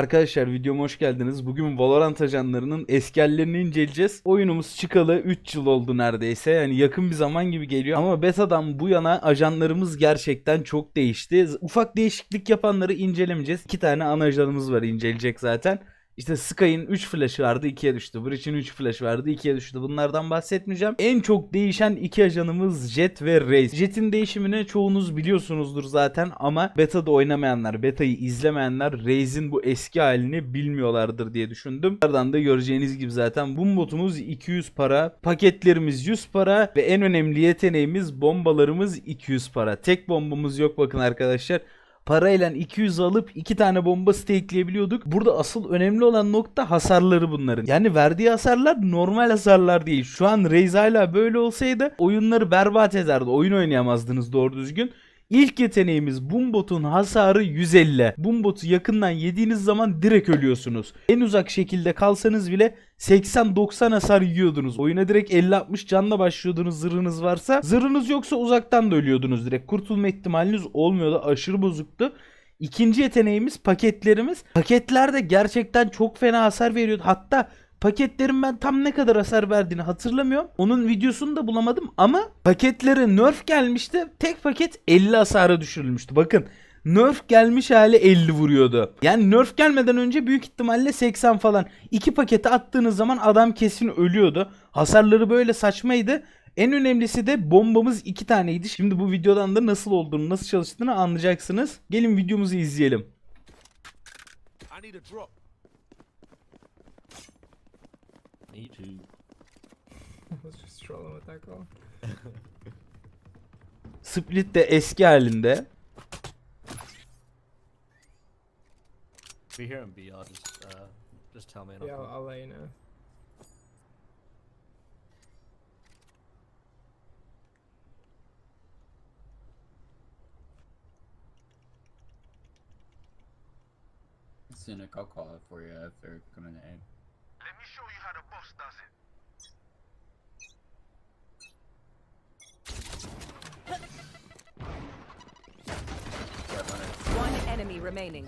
Arkadaşlar videoma hoş geldiniz. Bugün Valorant ajanlarının eski hallerini inceleyeceğiz. Oyunumuz çıkalı 3 yıl oldu neredeyse. Yani yakın bir zaman gibi geliyor. Ama betadan bu yana ajanlarımız gerçekten çok değişti. Ufak değişiklik yapanları incelemeyeceğiz. İki tane ana ajanımız var inceleyecek zaten. İşte Sky'ın 3 flash'ı vardı 2'ye düştü. Breach'in 3 flash'ı vardı 2'ye düştü. Bunlardan bahsetmeyeceğim. En çok değişen iki ajanımız Jet ve Raze. Jet'in değişimini çoğunuz biliyorsunuzdur zaten ama beta'da oynamayanlar, beta'yı izlemeyenler Raze'in bu eski halini bilmiyorlardır diye düşündüm. Bunlardan da göreceğiniz gibi zaten bu botumuz 200 para, paketlerimiz 100 para ve en önemli yeteneğimiz bombalarımız 200 para. Tek bombamız yok bakın arkadaşlar parayla 200 alıp 2 tane bomba stakeleyebiliyorduk. Burada asıl önemli olan nokta hasarları bunların. Yani verdiği hasarlar normal hasarlar değil. Şu an hala böyle olsaydı oyunları berbat ederdi. Oyun oynayamazdınız doğru düzgün. İlk yeteneğimiz Bumbot'un hasarı 150. Bumbot'u yakından yediğiniz zaman direkt ölüyorsunuz. En uzak şekilde kalsanız bile 80-90 hasar yiyordunuz. Oyuna direkt 50-60 canla başlıyordunuz zırhınız varsa. Zırhınız yoksa uzaktan da ölüyordunuz direkt. Kurtulma ihtimaliniz olmuyordu. Aşırı bozuktu. İkinci yeteneğimiz paketlerimiz. Paketler de gerçekten çok fena hasar veriyordu. Hatta paketlerin ben tam ne kadar hasar verdiğini hatırlamıyorum. Onun videosunu da bulamadım ama paketlere nerf gelmişti. Tek paket 50 hasara düşürülmüştü. Bakın nerf gelmiş hali 50 vuruyordu. Yani nerf gelmeden önce büyük ihtimalle 80 falan. İki paketi attığınız zaman adam kesin ölüyordu. Hasarları böyle saçmaydı. En önemlisi de bombamız iki taneydi. Şimdi bu videodan da nasıl olduğunu, nasıl çalıştığını anlayacaksınız. Gelin videomuzu izleyelim. I need a drop. I was just trolling with that call. Split de eski halinde. If you hear him B, I'll just uh, just tell me. And Yeah, I'll I'll, I'll let you know. Cynic, I'll call it for you if they're coming to aim. Let me show you enemy remaining.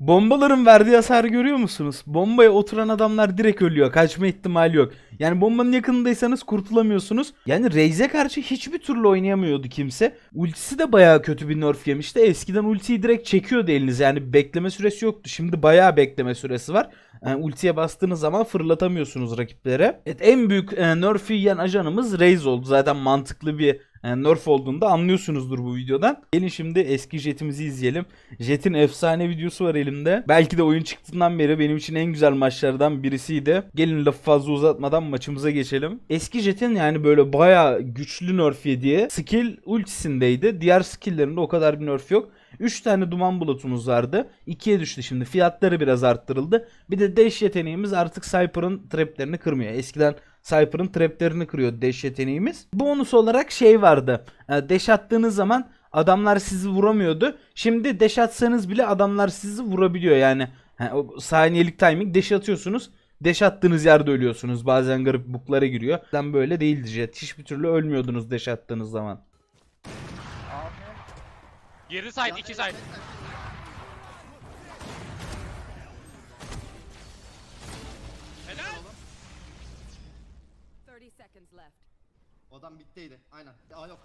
Bombaların verdiği hasarı görüyor musunuz? Bombaya oturan adamlar direkt ölüyor. Kaçma ihtimali yok. Yani bombanın yakınındaysanız kurtulamıyorsunuz. Yani Raze'e karşı hiçbir türlü oynayamıyordu kimse. Ultisi de bayağı kötü bir nerf yemişti. Eskiden ultiyi direkt çekiyordu elinize. Yani bekleme süresi yoktu. Şimdi bayağı bekleme süresi var. Yani ultiye bastığınız zaman fırlatamıyorsunuz rakiplere. Evet, en büyük e, nerf yiyen ajanımız Raze oldu. Zaten mantıklı bir e, nerf olduğunda anlıyorsunuzdur bu videodan. Gelin şimdi eski jetimizi izleyelim. Jet'in efsane videosu var elimde. Belki de oyun çıktığından beri benim için en güzel maçlardan birisiydi. Gelin lafı fazla uzatmadan maçımıza geçelim. Eski Jet'in yani böyle bayağı güçlü nerf yediği skill ultisindeydi. Diğer skill'lerinde o kadar bir nerf yok. 3 tane duman bulutumuz vardı. 2'ye düştü şimdi. Fiyatları biraz arttırıldı. Bir de dash yeteneğimiz artık Cypher'ın traplerini kırmıyor. Eskiden Cypher'ın traplerini kırıyor dash yeteneğimiz. Bonus olarak şey vardı. E, Dash attığınız zaman adamlar sizi vuramıyordu. Şimdi dash atsanız bile adamlar sizi vurabiliyor yani. O saniyelik timing dash atıyorsunuz. Dash attığınız yerde ölüyorsunuz. Bazen garip buklara giriyor. Ben böyle değildi Jet. Hiçbir türlü ölmüyordunuz dash attığınız zaman. Geri side, iki side. Adam bittiydi. Aynen. Aa yok.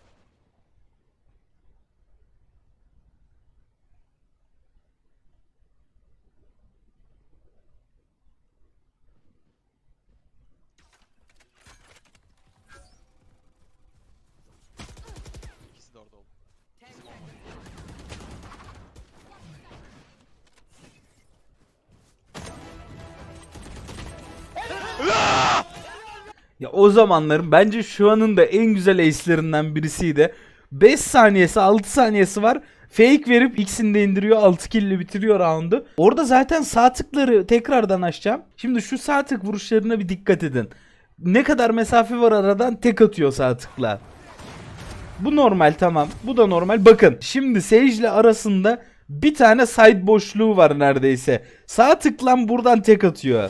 Ya o zamanların bence şu anın da en güzel ace'lerinden birisiydi. 5 saniyesi 6 saniyesi var. Fake verip ikisini de indiriyor 6 kill'le bitiriyor round'u. Orada zaten sağ tıkları tekrardan açacağım. Şimdi şu sağ tık vuruşlarına bir dikkat edin. Ne kadar mesafe var aradan tek atıyor sağ tıkla. Bu normal tamam. Bu da normal. Bakın şimdi Sage ile arasında bir tane side boşluğu var neredeyse. Sağ tıklan buradan tek atıyor.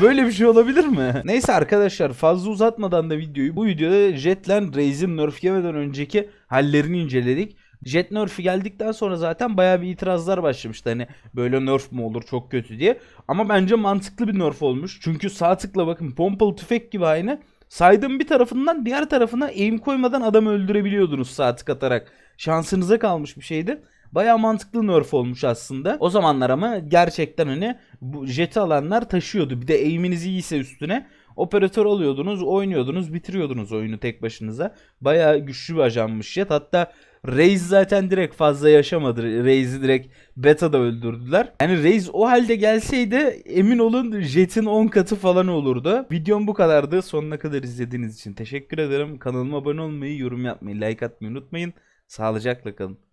Böyle bir şey olabilir mi? Neyse arkadaşlar fazla uzatmadan da videoyu bu videoda Jet'le Raze'in nerf yemeden önceki hallerini inceledik. Jet nerf'i geldikten sonra zaten bayağı bir itirazlar başlamıştı. Hani böyle nerf mu olur çok kötü diye. Ama bence mantıklı bir nerf olmuş. Çünkü sağ tıkla bakın pompalı tüfek gibi aynı. Saydığım bir tarafından diğer tarafına aim koymadan adamı öldürebiliyordunuz sağ tık atarak. Şansınıza kalmış bir şeydi. Bayağı mantıklı nerf olmuş aslında. O zamanlar ama gerçekten hani bu jeti alanlar taşıyordu. Bir de aim'iniz iyiyse üstüne operatör alıyordunuz, oynuyordunuz, bitiriyordunuz oyunu tek başınıza. Bayağı güçlü bir ajanmış jet. Hatta Raze zaten direkt fazla yaşamadı. Raze'i direkt beta'da öldürdüler. Yani Raze o halde gelseydi emin olun Jet'in 10 katı falan olurdu. Videom bu kadardı. Sonuna kadar izlediğiniz için teşekkür ederim. Kanalıma abone olmayı, yorum yapmayı, like atmayı unutmayın. Sağlıcakla kalın.